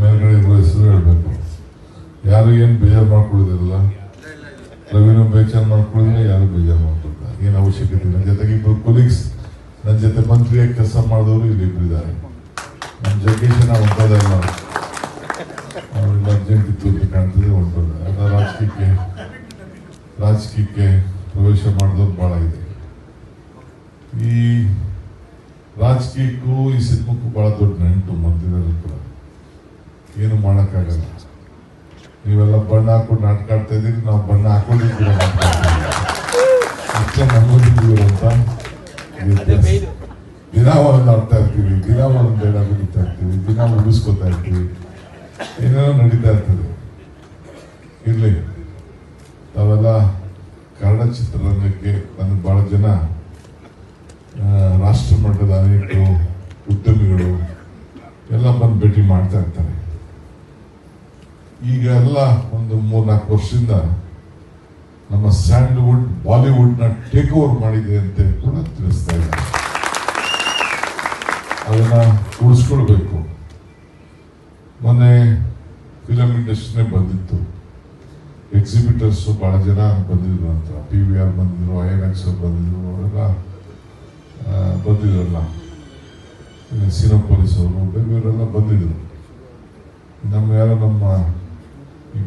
ಮೇಲ್ಗಡೆ ಇರೋ ಹೆಸರು ಹೇಳ್ಬೇಕು. ಯಾರು ಏನು ಬೇಜಾರು ಮಾಡ್ಕೊಳ್ಳೋದಿಲ್ಲ ರವಿನೂ ಬೇಜಾರು ಮಾಡ್ಕೊಳ್ಳಿಲ್ಲ ಯಾರು ಬೇಜಾರು ಮಾಡ್ಕೊಳ್ತಾರೆ ಏನು ಅವಶ್ಯಕತೆ ನನ್ನ ಜೊತೆಗೆ ಇಬ್ಬರು ಕೊಲೀಗ್ಸ್ ನನ್ನ ಜೊತೆ ಮಂತ್ರಿಯಾಗಿ ಕೆಲಸ ಮಾಡಿದವರು ಇಲ್ಲಿ ಇಬ್ರು ಇದ್ದಾರೆ. ನಮ್ಮ ನಾವು ಹೊಂಟೋದಲ್ಲ ಅರ್ಜೆಂಟ್ ಇತ್ತು ಅಂತ ಕಾಣ್ತದೆ ಹೊಂಟೋದ ರಾಜಕೀಯಕ್ಕೆ ರಾಜಕೀಯಕ್ಕೆ ಪ್ರವೇಶ ಮಾಡಿದವ್ರು ಭಾಳ ಇದೆ. ಈ ರಾಜಕೀಯಕ್ಕೂ ಈ ಸಿನಿಮಕ್ಕೂ ಬಹಳ ದೊಡ್ಡ ನೆಂಟು ಮಂದಿರಲ್ಲಿ ಕೂಡ. ಏನು ಮಾಡೋಕ್ಕಾಗಲ್ಲ. ನೀವೆಲ್ಲ ಬಣ್ಣ ಹಾಕೊಂಡು ನಾಟಕ ಆಡ್ತಾ ಇದ್ದೀರಿ ನಾವು ಬಣ್ಣ ಹಾಕೊಂಡು ಕೂಡ ನಾಟಕ ಆಡ್ತಾ ಇದ್ದೀವಿ. ಅಷ್ಟೇ. ದಿನ ಒಂದು ಆಡ್ತಾ ಇರ್ತೀವಿ ದಿನ ಒಂದು ಬೇಡ ಬಿಡ್ತಾ ಇರ್ತೀವಿ ದಿನ ಮುಗಿಸ್ಕೊತಾ ಇರ್ತೀವಿ. ಏನೇನೋ ನಡೀತಾ ಇರ್ತದೆ. ಇರಲಿ. ತಾವೆಲ್ಲ ಕನ್ನಡ ಚಿತ್ರರಂಗಕ್ಕೆ ನನಗೆ ಬಹಳ ಜನ ರಾಷ್ಟ್ರ ಮಟ್ಟದ ಅನೇಕರು ಉದ್ಯಮಿಗಳು ಎಲ್ಲ ಬಂದು ಭೇಟಿ ಮಾಡ್ತಾ ಇರ್ತಾರೆ. ಈಗ ಎಲ್ಲ ಒಂದು ಮೂರ್ನಾಲ್ಕು ವರ್ಷದಿಂದ ನಮ್ಮ ಸ್ಯಾಂಡಲ್ವುಡ್ ಬಾಲಿವುಡ್ನ ಟೇಕ್ ಓವರ್ ಮಾಡಿದೆ ಅಂತ ಕೂಡ ತಿಳಿಸ್ತಾ ಇದ್ದಾರೆ ಅದನ್ನ ಉಳಿಸ್ಕೊಳ್ಬೇಕು. ಮೊನ್ನೆ ಫಿಲಮ್ ಇಂಡಸ್ಟ್ರಿನೇ ಬಂದಿತ್ತು. ಎಕ್ಸಿಬಿಟರ್ಸ್ ಬಹಳ ಜನ ಬಂದಿದ್ರು ಅಂತ. ಪಿ ವಿ ಆರ್ ಬಂದಿದ್ರು ಐ ಎಕ್ಸ್ ಬಂದಿದ್ರು, ಅವರೆಲ್ಲ ಬಂದಿದ್ರಲ್ಲ. ಬಂದಿದ್ರಲ್ಲ ಸಿನೋಪೊಲಿಸ್ ಅವರು ಬೇರೆಯವರೆಲ್ಲ ಬಂದಿದ್ರು. ನಮ್ಮ ಯಾರೋ ನಮ್ಮ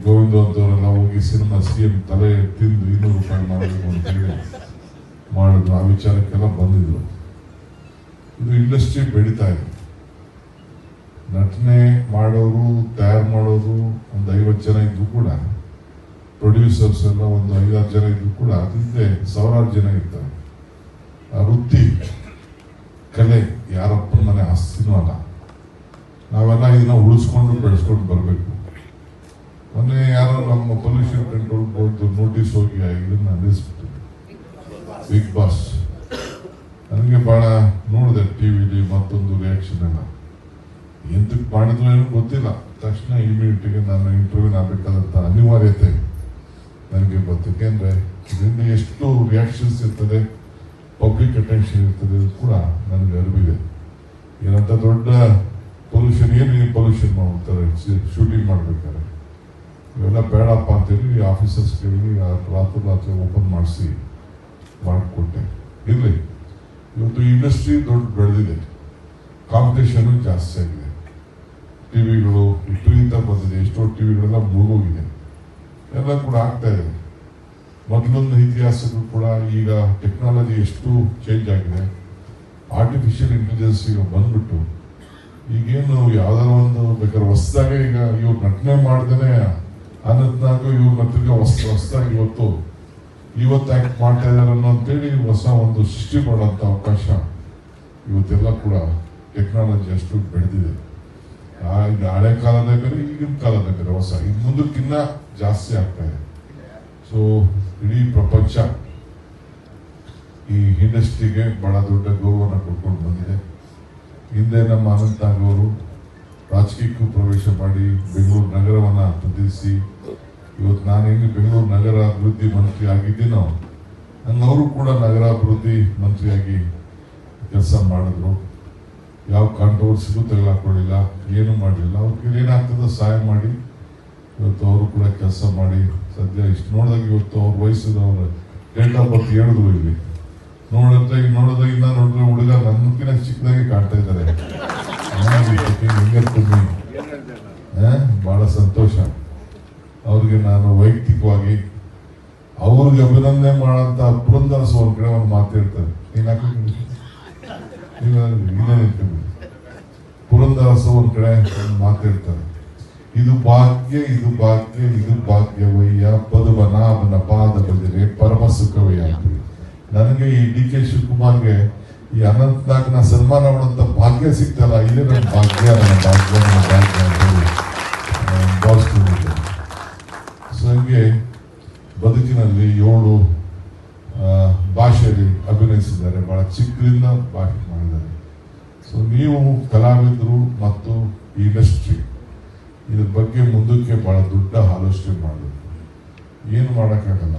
ಗೋವಿಂದ ಅಂತವರೆಲ್ಲ ಹೋಗಿ ಸಿನಿಮಾ ಸಿ ಎಂ ತಲೆ ತಿಂದು ಇನ್ನೂರು ರೂಪಾಯಿ ಮಾಡಬೇಕು ಹೇಳಿ ಮಾಡಿದ್ರು. ಆ ವಿಚಾರಕ್ಕೆಲ್ಲ ಬಂದಿದ್ರು. ಇದು ಇಂಡಸ್ಟ್ರಿ ಬೆಳೀತಾ ಇದೆ. ನಟನೆ ಮಾಡೋರು, ತಯಾರು ಮಾಡೋರು ಒಂದು ಐವತ್ತು ಜನ ಇದ್ರು ಕೂಡ ಪ್ರೊಡ್ಯೂಸರ್ಸ್ ಎಲ್ಲ ಒಂದು ಐದಾರು ಜನ ಇದ್ರು ಕೂಡ ಅದಿಂದೆ ಸಾವಿರಾರು ಜನ ಇರ್ತಾರೆ ಆ ವೃತ್ತಿ, ಕಲೆ ಯಾರಪ್ಪನ ಮನೆ ಆಸ್ತಿನೂ ಅಲ್ಲ. ನಾವೆಲ್ಲ ಇದನ್ನ ಉಳಿಸ್ಕೊಂಡು ಬೆಳೆಸ್ಕೊಂಡು ಬರಬೇಕು. ಮೊನ್ನೆ ಯಾರೋ ನಮ್ಮ ಪೊಲ್ಯೂಷನ್ ಕಂಟ್ರೋಲ್ ಬೋರ್ಡ್ ನೋಟಿಸ್ ಹೋಗಿ ಇದನ್ನ ಬಿಗ್ ಬಾಸ್ ನನಗೆ ಬಹಳ ನೋಡಿದೆ ಟಿವಿಲಿ ಮತ್ತೊಂದು ರಿಯಾಕ್ಷನ್ ಎಲ್ಲ. ಎಂತಕ್ಕೆ ಮಾಡಿದ್ರು ಏನು ಗೊತ್ತಿಲ್ಲ. ತಕ್ಷಣ ಇಮಿಡಿಯೇಟ್ಗೆ ನಾನು ಇಂಟರ್ವ್ಯೂ ಆಗಬೇಕಾದಂಥ ಅನಿವಾರ್ಯತೆ ನನಗೆ ಗೊತ್ತು ಯಾಕೆಂದ್ರೆ ಇದರಿಂದ ಎಷ್ಟು ರಿಯಾಕ್ಷನ್ಸ್ ಇರ್ತದೆ ಪಬ್ಲಿಕ್ ಅಟೆನ್ಷನ್ ಇರ್ತದೆ ಕೂಡ ನನಗೆ ಅರಿವಿದೆ. ಏನಂತ ದೊಡ್ಡ ಪೊಲ್ಯೂಷನ್ ಏನು ಪೊಲ್ಯೂಷನ್ ಮಾಡ್ತಾರೆ ಶೂಟಿಂಗ್ ಮಾಡ್ಬೇಕಾದ್ರೆ. ಇವೆಲ್ಲ ಬೇಡಪ್ಪ ಅಂತೇಳಿ ಆಫೀಸರ್ಸ್ ಕೇಳಿ ಆ ರಾತ್ರಿ ರಾತ್ರಿ ಓಪನ್ ಮಾಡಿಸಿ ಮಾಡಿಕೊಟ್ಟೆ. ಇರಲಿ, ಇವತ್ತು ಇಂಡಸ್ಟ್ರಿ ದೊಡ್ಡ ಬೆಳೆದಿದೆ. ಕಾಂಪಿಟೇಷನು ಜಾಸ್ತಿ ಆಗಿದೆ. ಟಿ ವಿಗಳು ವಿಪರೀತ ಬಂದಿದೆ. ಎಷ್ಟೋ ಟಿ ವಿಗಳೆಲ್ಲ ಮುಳುಗೋಗಿದೆ. ಎಲ್ಲ ಕೂಡ ಆಗ್ತಾ ಇದೆ. ಮೊದಲೊಂದು ಇತಿಹಾಸಕ್ಕೂ ಕೂಡ ಈಗ ಟೆಕ್ನಾಲಜಿ ಎಷ್ಟು ಚೇಂಜ್ ಆಗಿದೆ. ಆರ್ಟಿಫಿಷಿಯಲ್ ಇಂಟೆಲಿಜೆನ್ಸ್ ಈಗ ಬಂದ್ಬಿಟ್ಟು ಈಗೇನು ಯಾವ್ದಾರ ಒಂದು ಬೇಕಾದ್ರೆ ಹೊಸದಾಗೆ ಈಗ ಇವ್ರು ನಟನೆ ಮಾಡ್ದೇನೆ ಅನ್ನದ್ನಾಗ ಇವ್ರ ತಿರ್ಗ ಹೊಸ ಹೊಸದಾಗಿ ಇವತ್ತು ಇವತ್ತು ಆಕ್ಟ್ ಮಾಡ್ತಾ ಇದಾರೆ ಅನ್ನೋ ಅಂತೇಳಿ ಹೊಸ ಒಂದು ಸೃಷ್ಟಿ ಮಾಡೋಂಥ ಅವಕಾಶ ಇವತ್ತೆಲ್ಲ ಕೂಡ ಟೆಕ್ನಾಲಜಿ ಅಷ್ಟು ಬೆಳೆದಿದೆ. ಈಗ ಹಳೆ ಕಾಲದ ಬೇರೆ, ಈಗಿನ ಕಾಲದ ಬೇರೆ ಹೊಸ. ಇನ್ನು ಮುಂದಕ್ಕಿನ್ನ ಜಾಸ್ತಿ ಆಗ್ತಾ ಇದೆ. ಸೊ ಇಡೀ ಪ್ರಪಂಚ ಈ ಇಂಡಸ್ಟ್ರಿಗೆ ಬಹಳ ದೊಡ್ಡ ಗೌರವನ ಕೊಟ್ಕೊಂಡು ಬಂದಿದೆ. ಹಿಂದೆ ನಮ್ಮ ಅನಂತ ಅವರು ರಾಜಕೀಯಕ್ಕೂ ಪ್ರವೇಶ ಮಾಡಿ ಬೆಂಗಳೂರು ನಗರವನ್ನ ಪ್ರತಿನಿಧಿಸಿ ಇವತ್ತು ನಾನೇನು ಹೆಂಗೆ ಬೆಂಗಳೂರು ನಗರ ಅಭಿವೃದ್ಧಿ ಮಂತ್ರಿ ಆಗಿದ್ದೀನೋ ಹಂಗೆ ಅವರು ಕೂಡ ನಗರಾಭಿವೃದ್ಧಿ ಮಂತ್ರಿಯಾಗಿ ಕೆಲಸ ಮಾಡಿದ್ರು. ಯಾವ ಕಾಂಟ್ರವರ್ಸಿಗೂ ತೆಗೆದುಕೊಳ್ಳಿಲ್ಲ ಏನು ಮಾಡಲಿಲ್ಲ. ಅವ್ರಿಗೆ ಏನಾಗ್ತದೋ ಸಹಾಯ ಮಾಡಿ. ಇವತ್ತು ಅವರು ಕೂಡ ಕೆಲಸ ಮಾಡಿ. ಸದ್ಯ ಇಷ್ಟು ನೋಡಿದಾಗ ಇವತ್ತು ಅವ್ರ ವಯಸ್ಸಿನ ಅವ್ರ ಡೇಟ್ ಆಫ್ ಬರ್ತ್ ಹೇಳಿದ್ರು ಇಲ್ಲಿ. ನೋಡಿದ್ರೆ ಈಗ ನೋಡೋದಾಗಿಂದ ನೋಡಿದ್ರೆ ಹುಡುಗ ನನ್ನಕ್ಕಿನ ಚಿಕ್ಕದಾಗಿ ಕಾಣ್ತಾ ಇದ್ದಾರೆ. ಹೆಂಗಿರ್ತೀನಿ ಭಾಳ ಸಂತೋಷ. ಅವ್ರಿಗೆ ನಾನು ವೈಯಕ್ತಿಕವಾಗಿ ಅವ್ರಿಗೆ ಅಭಿನಂದನೆ ಮಾಡೋಂಥ ಅಪೃಂದ ಒಂದ್ ಕಡೆ ಒಂದು ಮಾತು ಹೇಳ್ತಾರೆ ನೀನ್ ಹಾಕಿದ್ದೀನಿ ಕಡೆ ಒಂದು ಇದು ಭಾಗ್ಯ ಇದು ಭಾಗ್ಯ, ಇದು ಭಾಗ್ಯವಯ್ಯ ಪದುವನಾಭನ ಪಾದ ಬದಿರೆ ಪರಮ ಸುಖವಯ್ಯ ನನಗೆ ಈ ಡಿ ಕೆ ಶಿವಕುಮಾರ್ಗೆ ಈ ಅನಂತನಾಗ್ನ ಸನ್ಮಾನ ಮಾಡುವಂತ ಭಾಗ್ಯ ಸಿಗ್ತಲ್ಲ, ಇದೇ ನನ್ನ ಭಾಗ್ಯ ನನ್ನ ಭಾಗ್ಯ ನನ್ನ ಭಾಗ್ಯ ಅಂತ ಹಂಗೆ ಬದುಕಿನಲ್ಲಿ ಏಳು ಭಾಷೆಯಲ್ಲಿ ಅಭಿನಯಿಸಿದ್ದಾರೆ. ಬಹಳ ಚಿಕ್ಕದಿಂದ ಭಾಷೆ ಮಾಡಿದ್ದಾರೆ. ಸೊ ನೀವು ಕಲಾವಿದರು ಮತ್ತು ಇಂಡಸ್ಟ್ರಿ ಇದ್ರ ಬಗ್ಗೆ ಮುಂದಕ್ಕೆ ಬಹಳ ದೊಡ್ಡ ಆಲೋಚನೆ ಮಾಡಬೇಕು ಏನು ಮಾಡೋಕ್ಕಾಗಲ್ಲ.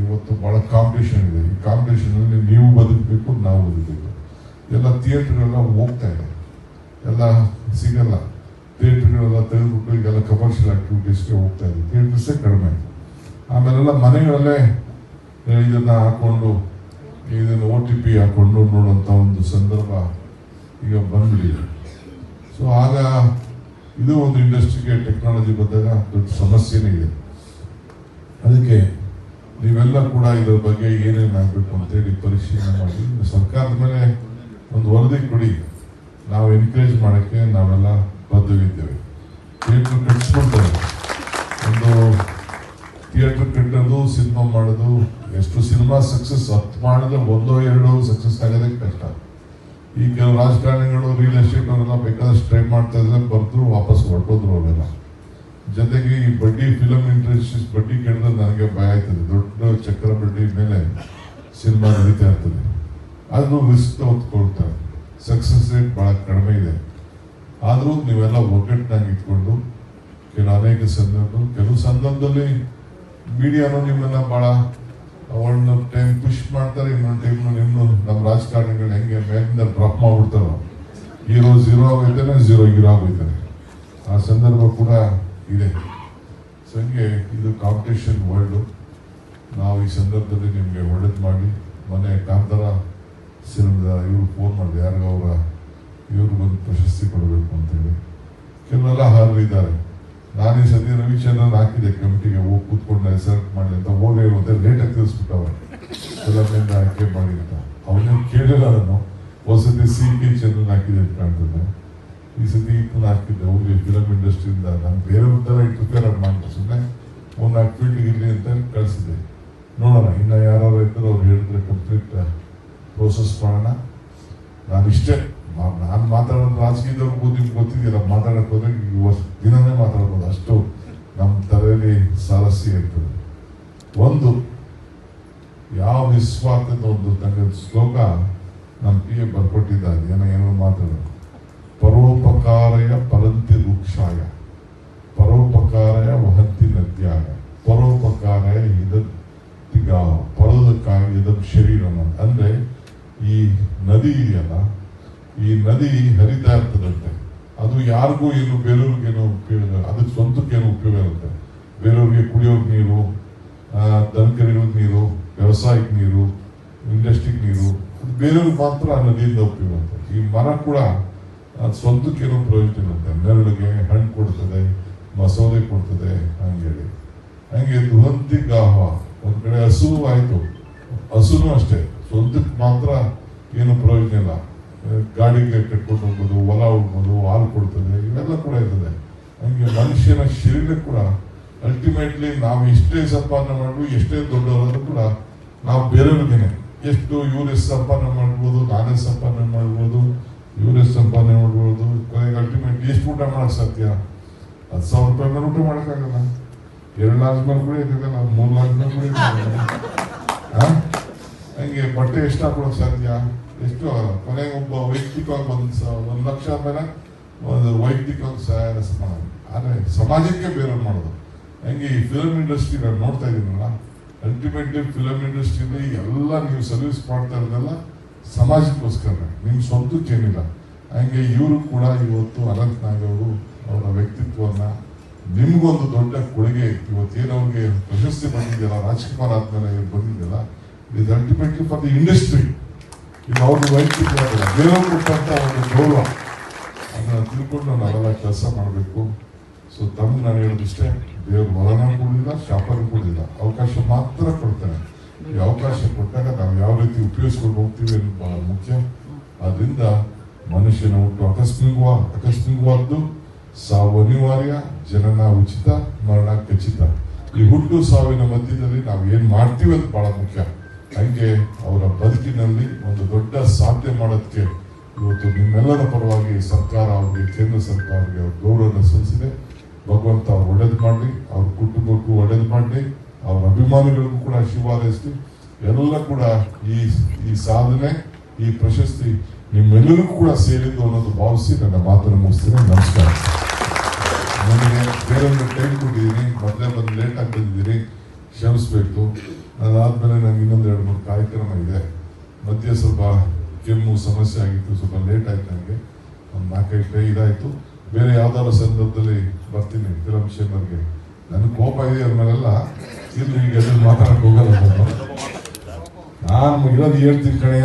ಇವತ್ತು ಬಹಳ ಕಾಂಪಿಟೇಷನ್ ಇದೆ. ಈ ಕಾಂಪಿಟೇಷನ್ ಅಲ್ಲಿ ನೀವು ಬದುಕಬೇಕು, ನಾವು ಬದುಕಬೇಕು. ಎಲ್ಲ ಥಿಯೇಟ್ರೆಲ್ಲ ಹೋಗ್ತಾ ಇದೆ. ಎಲ್ಲ ಸಿಗಲ್ಲ. ಥಿಯೇಟ್ರ್ಗಳೆಲ್ಲ ತೆಗೆದುಬಿಟ್ಟು ಈಗೆಲ್ಲ ಕಮರ್ಷಿಯಲ್ ಆಕ್ಟಿವಿಟೀಸ್ಗೆ ಹೋಗ್ತಾ ಇದೆ ಥಿಯೇಟರ್ಸೇ ಕಡಿಮೆ ಆಯ್ತು ಆಮೇಲೆಲ್ಲ ಮನೆಗಳಲ್ಲೇ ಇದನ್ನ ಹಾಕೊಂಡು ಇದನ್ನು ಓ ಟಿ ಪಿ ಹಾಕೊಂಡು ನೋಡುವಂಥ ಒಂದು ಸಂದರ್ಭ ಈಗ ಬಂದ್ಬಿಟ್ಟಿದೆ ಸೊ ಆಗ ಇದು ಒಂದು ಇಂಡಸ್ಟ್ರಿಗೆ ಟೆಕ್ನಾಲಜಿ ಬಂದಾಗ ದೊಡ್ಡ ಸಮಸ್ಯೆನೇ ಇದೆ ಅದಕ್ಕೆ ನೀವೆಲ್ಲ ಕೂಡ ಇದರ ಬಗ್ಗೆ ಏನೇನು ಆಗಬೇಕು ಅಂತೇಳಿ ಪರಿಶೀಲನೆ ಮಾಡಿ ಸರ್ಕಾರದ ಮೇಲೆ ಒಂದು ವರದಿ ಕೊಡಿ ನಾವು ಎನ್ಕರೇಜ್ ಮಾಡೋಕ್ಕೆ ನಾವೆಲ್ಲ ಬದ್ಧವಿದ್ದೇವೆ ಥಿಯೇಟ್ರ್ ಕಟ್ಸ್ಕೊಳ್ತಾರೆ ಒಂದು ಥಿಯೇಟ್ರ್ ಕಟ್ಟೋದು ಸಿನಿಮಾ ಮಾಡೋದು, ಎಷ್ಟು ಸಿನಿಮಾ ಸಕ್ಸಸ್ ಹತ್ತು ಮಾಡಿದ್ರೆ ಒಂದೋ ಎರಡೋ ಸಕ್ಸಸ್ ಆಗೋದೇ ಕಷ್ಟ. ಈ ಕೆಲವು ರಾಜಕಾರಣಿಗಳು ರಿಯಲ್ ಎಸ್ಟೇಟ್ ಅವರೆಲ್ಲ ಬೇಕಾದಷ್ಟು ಟ್ರೈ ಮಾಡ್ತಾ ಇದ್ರೆ ಬರೆದ್ರು ವಾಪಸ್ ಹೊರಟೋದ್ರು ಅವೆಲ್ಲ ಜೊತೆಗೆ ಈ ಬಡ್ಡಿ ಫಿಲಮ್ ಇಂಡಸ್ಟ್ರೀಸ್ ಬಡ್ಡಿ ಕೇಳಿದ್ರೆ ನನಗೆ ಭಯ ಆಯ್ತದೆ. ದೊಡ್ಡ ಚಕ್ರ ಬಡ್ಡಿ ಮೇಲೆ ಸಿನಿಮಾ ನಡೀತಾ ಇರ್ತದೆ. ಅದನ್ನು ರಿಸ್ಕ್ ಹೊತ್ಕೊಳ್ತಾರೆ. ಸಕ್ಸಸ್ ರೇಟ್ ಭಾಳ ಕಡಿಮೆ ಇದೆ. ಆದರೂ ನೀವೆಲ್ಲ ಒಗ್ಗಟ್ಟಿನಾಗಿ ಇಟ್ಕೊಂಡು ಕೆಲವು ಅನೇಕ ಸಂದರ್ಭ ಕೆಲವು ಸಂದರ್ಭದಲ್ಲಿ ಮೀಡಿಯಾನು ನಿಮ್ಮನ್ನ ಬಹಳ ಒಂದು ಟೈಮ್ ಪುಷ್ ಮಾಡ್ತಾರೆ, ಇನ್ನೊಂದು ಟೈಮ್ ನಿಮ್ಮನ್ನು ನಮ್ಮ ರಾಜಕಾರಣಿಗಳು ಹೆಂಗೆ ಮೇಲಿಂದ ಡ್ರಾಪ್ ಮಾಡ್ಬಿಡ್ತಾರೋ. ಹೀರೋ ಝೀರೋ ಆಗೋಯ್ತಾನೆ ಝೀರೋ ಹೀರೋ ಆಗೋಯ್ತಾನೆ. ಆ ಸಂದರ್ಭ ಕೂಡ ಇದೆ. ಸೊ ಹಂಗೆ ಇದು ಕಾಂಪಿಟೇಷನ್ ವರ್ಲ್ಡು ನಾವು ಈ ಸಂದರ್ಭದಲ್ಲಿ ನಿಮಗೆ ಒಳ್ಳೇದು ಮಾಡಿ. ಮೊನ್ನೆ ಕಾಂತಾರ ಸಿನಿಮಾದ ಇವ್ರು ಫೋನ್ ಮಾಡಿದೆ ಯಾರಿಗೋ ಅವರ ಇವ್ರು ಬಂದು ಪ್ರಶಸ್ತಿ ಕೊಡಬೇಕು ಅಂತೇಳಿ ಕೆಲವೆಲ್ಲ ಹಾರಿದ್ದಾರೆ ನಾನು ಸತಿ ರವಿಚಂದ್ರನ್ ಹಾಕಿದೆ ಕಮಿಟಿಗೆ, ಹೋಗಿ ಕೂತ್ಕೊಂಡು ಸೆಲೆಕ್ಟ್ ಮಾಡಿ ಅಂತ ಹೋಗಿ ಮತ್ತೆ ಲೇಟಾಗಿ ತಿಳಿಸ್ಬಿಟ್ಟವ್ರೆ. ಫಿಲಮಿಂದ ಆಯ್ಕೆ ಮಾಡಿ ಅಂತ. ಅವನೇ ಕೇಳಿಲ್ಲ ನಾನು. ಹೊಸತಿ ಸಿ ಕೆ ಚಂದ್ರನ್ ಹಾಕಿದೆ ಅಂತ ಕಾಣ್ತದೆ. ಈ ಸತಿ ಇದನ್ನ ಹಾಕಿದ್ದೆ. ಹೋಗಿ ಫಿಲಮ್ ಇಂಡಸ್ಟ್ರಿಯಿಂದ ನಾನು ಬೇರೆ ಥರ ಪ್ರಿಪೇರ್ ಮಾಡ್ತಾರೆ ಸುಮ್ಮನೆ ಒಂದು ನಾಲ್ಕು ಫೀಲ್ಡ್ ಇರಲಿ ಅಂತ ಕಳಿಸಿದೆ ನೋಡೋಣ, ಇನ್ನು ಯಾರು ಇದ್ದರೂ ಅವ್ರು ಹೇಳಿದ್ರೆ ಕಂಪ್ಲೀಟ್ ಪ್ರೋಸೆಸ್ ಮಾಡೋಣ. ನಾನು ಇಷ್ಟೇ ನಾನು ಮಾತಾಡೋದು ರಾಜಕೀಯದವ್ರಿಗೂ ನಿಮ್ಗೆ ಗೊತ್ತಿದೆಯಲ್ಲ, ಮಾತಾಡಕ್ಕೆ ಹೋದ್ರೆ ದಿನನೇ ಮಾತಾಡ್ಬೋದು. ಅಷ್ಟು ನಮ್ಮ ತಲೆಯಲ್ಲಿ ಸಾರಸ್ಯ ಇರ್ತದೆ. ಒಂದು, ಯಾವ ನಿಸ್ವಾರ್ಥದ ಒಂದು ತಂಡದ ಶ್ಲೋಕ ನಮ್ಮ ಪಿ ಎ ಬರ್ಕೊಟ್ಟಿದ್ದ ಏನೋ ಏನೋ ಮಾತಾಡೋದು. ಈ ನದಿ ಹರಿತಾ ಇರ್ತದಂತೆ. ಅದು ಯಾರಿಗೂ ಏನು ಬೇರೆಯವ್ರಿಗೇನು ಉಪಯೋಗ ಅದಕ್ಕೆ ಸ್ವಂತಕ್ಕೇನು ಉಪಯೋಗ ಇರುತ್ತೆ. ಬೇರೆಯವ್ರಿಗೆ ಕುಡಿಯೋಕೆ ನೀರು ದನಕರಿಗಳಿಗೆ ನೀರು, ವ್ಯವಸಾಯಕ್ಕೆ ನೀರು ಇಂಡಸ್ಟ್ರಿಗೆ ನೀರು, ಅದು ಬೇರೆಯವ್ರಿಗೆ ಮಾತ್ರ ಆ ನದಿಯಿಂದ ಉಪಯೋಗ ಆಗುತ್ತೆ ಈ ಮರ ಕೂಡ ಅದು ಸ್ವಂತಕ್ಕೇನು ಪ್ರಯೋಜನ ಇರುತ್ತೆ ನೆರಳಿಗೆ ಹಣ್ಣು ಕೊಡ್ತದೆ, ಮಸೂದೆ ಕೊಡ್ತದೆ ಹಂಗೇಳಿ ಹಂಗೆ ದುಹಂತಿ ಗಾಹ ಒಂದ್ ಕಡೆ ಹಸು ಆಯಿತು ಹಸುನು ಅಷ್ಟೇ. ಸ್ವಂತಕ್ಕೆ ಮಾತ್ರ ಏನು ಪ್ರಯೋಜನ ಇಲ್ಲ. ಗಾಡಿಗೆ ಕಟ್ಕೊಂಡು ಹೋಗ್ಬೋದು, ಹೊಲ ಹೋಗ್ಬೋದು, ಹಾಲು ಕೊಡ್ತದೆ, ಇವೆಲ್ಲ ಕೂಡ ಇರ್ತದೆ. ಹಂಗೆ ಮನುಷ್ಯನ ಶರೀರ ಕೂಡ ಅಲ್ಟಿಮೇಟ್ಲಿ ನಾವು ಎಷ್ಟೇ ಸಂಪಾದನೆ ಮಾಡಿದ್ರು ಎಷ್ಟೇ ದೊಡ್ಡವರಾದ್ರೂ ಕೂಡ ನಾವು ಬೇರೆಯವ್ರಿಗೇನೆ. ಎಷ್ಟು ಇವ್ರು ಸಂಪಾದನೆ ಮಾಡ್ಬೋದು, ನಾನೇ ಸಂಪಾದನೆ ಮಾಡ್ಬೋದು, ಇವ್ರು ಸಂಪಾದನೆ ಮಾಡ್ಬೋದು, ಕೊನೆಗೆ ಅಲ್ಟಿಮೇಟ್ಲಿ ಎಷ್ಟು ಊಟ ಮಾಡೋಕ್ಕೆ ಸಾಧ್ಯ? ಹತ್ತು ಸಾವಿರ ರೂಪಾಯಿ ಮೇಲೆ ಊಟ ಮಾಡೋಕ್ಕಾಗಲ್ಲ. ಎರಡು ಲಾರ್ಜ್ ಮೇಲೆ ಕೂಡ ಇದ್ದಾಗಲ್ಲ ಮೂರು ಲಾರ್ಜ್ ಮೇಲೆ ಕೂಡ? ಹಂಗೆ ಬಟ್ಟೆ ಎಷ್ಟು ಹಾಕೊಳಕ್ಕೆ ಸಾಧ್ಯ? ಎಷ್ಟು ಕೊನೆ ಕೊನೆಗೆ ಒಬ್ಬ ವೈಯಕ್ತಿಕವಾಗಿ ಒಂದು ಸ, ಒಂದು ಲಕ್ಷ ಮೇಲೆ ಒಂದು ವೈಯಕ್ತಿಕವಾಗಿ ಸಹಾಯ ಸಮಾಜ ಆದರೆ ಸಮಾಜಕ್ಕೆ ಬೇರೆ ಮಾಡೋದು. ಹೆಂಗೆ ಈ ಫಿಲಮ್ ಇಂಡಸ್ಟ್ರಿ ನಾನು ನೋಡ್ತಾ ಇದ್ದೀನಲ್ಲ ಅಲ್ಟಿಮೇಟ್ಲಿ ಫಿಲಮ್ ಇಂಡಸ್ಟ್ರಿಯಲ್ಲಿ ಎಲ್ಲ ನೀವು ಸರ್ವಿಸ್ ಮಾಡ್ತಾ ಇರೋದೆಲ್ಲ ಸಮಾಜಕ್ಕೋಸ್ಕರ. ನಿಮ್ಮ ಸ್ವಂತಕ್ಕೇನಿಲ್ಲ ಹಂಗೆ ಇವರು ಕೂಡ ಇವತ್ತು ಅನಂತ್ ನಾಗ್ ಅವರು ಅವರ ವ್ಯಕ್ತಿತ್ವವನ್ನ ನಿಮಗೊಂದು ದೊಡ್ಡ ಕೊಡುಗೆ ಇವತ್ತೇನು ಅವ್ರಿಗೆ ಪ್ರಶಸ್ತಿ ಬಂದಿದೆಯಲ್ಲ, ರಾಜ್ಕುಮಾರ್ ಆದ್ಮೇಲೆ ಬಂದಿದೆಯಲ್ಲ ಇದು ಅಲ್ಟಿಮೇಟ್ಲಿ ಫಾರ್ ದಿ ಇಂಡಸ್ಟ್ರಿ ಅವ್ರ ವೈಯಕ್ತಿಕ ದೇವರು ಕೊಟ್ಟಂತಹ ಒಂದು ಗೌರವ ಅದನ್ನು ತಿಳ್ಕೊಂಡು ನಾವೆಲ್ಲ ಕೆಲಸ ಮಾಡಬೇಕು ಸೊ ತಮ್ಮ ನಾನು ಹೇಳೋದಿಷ್ಟೇ ದೇವರು ವರನ ಕೊಡಲಿಲ್ಲ ಶಾಪನ ಕೊಡಲಿಲ್ಲ ಅವಕಾಶ ಮಾತ್ರ ಕೊಡ್ತಾರೆ. ಈ ಅವಕಾಶ ಕೊಟ್ಟಾಗ ನಾವು ಯಾವ ರೀತಿ ಉಪಯೋಗಿಸ್ಕೊಂಡು ಹೋಗ್ತೀವಿ ಅನ್ನೋದು ಬಹಳ ಮುಖ್ಯ. ಆದ್ರಿಂದ ಮನುಷ್ಯನ ಹುಟ್ಟು ಆಕಸ್ಮಿಕವಾ, ಆಕಸ್ಮಿಕವಾದ್ದು ಸಾವು ಅನಿವಾರ್ಯ ಜನನ ಉಚಿತ, ಮರಣ ಖಚಿತ. ಈ ಹುಟ್ಟು ಸಾವಿನ ಮಧ್ಯದಲ್ಲಿ ನಾವು ಏನು ಮಾಡ್ತೀವಿ ಅದು ಬಹಳ ಮುಖ್ಯ. ಹಂಗೆ ಅವರ ಬದುಕಿನಲ್ಲಿ ಒಂದು ದೊಡ್ಡ ಸಾಧನೆ ಮಾಡೋದಕ್ಕೆ ಇವತ್ತು ನಿಮ್ಮೆಲ್ಲರ ಪರವಾಗಿ ಸರ್ಕಾರ ಅವ್ರಿಗೆ ಕೇಂದ್ರ ಸರ್ಕಾರ ಅವರಿಗೆ ಅವ್ರ ಗೌರವನ ಸಲ್ಲಿಸಿದೆ. ಭಗವಂತ ಅವ್ರು ಒಳ್ಳೇದು ಮಾಡಲಿ, ಅವ್ರ ಕುಟುಂಬಕ್ಕೂ ಒಳ್ಳೇದು ಮಾಡಲಿ, ಅವ್ರ ಅಭಿಮಾನಿಗಳಿಗೂ ಕೂಡ ಶಿವಾಲಯಿಸಲಿ ಎಲ್ಲ ಕೂಡ ಈ ಈ ಸಾಧನೆ, ಈ ಪ್ರಶಸ್ತಿ ನಿಮ್ಮೆಲ್ಲರಿಗೂ ಕೂಡ ಸೇರಿದ್ದು ಅನ್ನೋದು ಭಾವಿಸಿ ನನ್ನ ಮಾತನ್ನು ಮುಗಿಸ್ತೀನಿ. ನಮಸ್ಕಾರ. ನನಗೆ ಬೇರೊಂದು ಟೈಮ್ ಕೊಟ್ಟಿದ್ದೀನಿ. ಮೊದಲೇ ಬಂದು ಲೇಟ್ ಆಗಿ ಕ್ಷಮಿಸ್ಬೇಕು. ಅದಾದ್ಮೇಲೆ ನಂಗೆ ಇನ್ನೊಂದು ಎರಡು ಮೂರು ಕಾರ್ಯಕ್ರಮ ಇದೆ. ಮಧ್ಯೆ ಸ್ವಲ್ಪ ಕೆಮ್ಮು ಸಮಸ್ಯೆ ಆಗಿತ್ತು, ಸ್ವಲ್ಪ ಲೇಟ್ ಆಯಿತು ನನಗೆ ಒಂದು ನಾಲ್ಕೈದು ಡೇ ಇದಾಯಿತು. ಬೇರೆ ಯಾವ್ದಾದ್ರು ಸಂದರ್ಭದಲ್ಲಿ ಬರ್ತೀನಿ ಫಿಲಮ್ ಶೇಮರ್ಗೆ ನನಗೆ ಕೋಪ ಇದೆ ಅದ್ಮೇಲೆಲ್ಲ ಇಲ್ಲಿ ಈಗ ಎದುರು ಮಾತಾಡಕ್ ಹೋಗಲ್ಲ ನಾನು. ನಾನು ಇರೋದು ಹೇಳ್ತೀನಿ ಕಣೆ.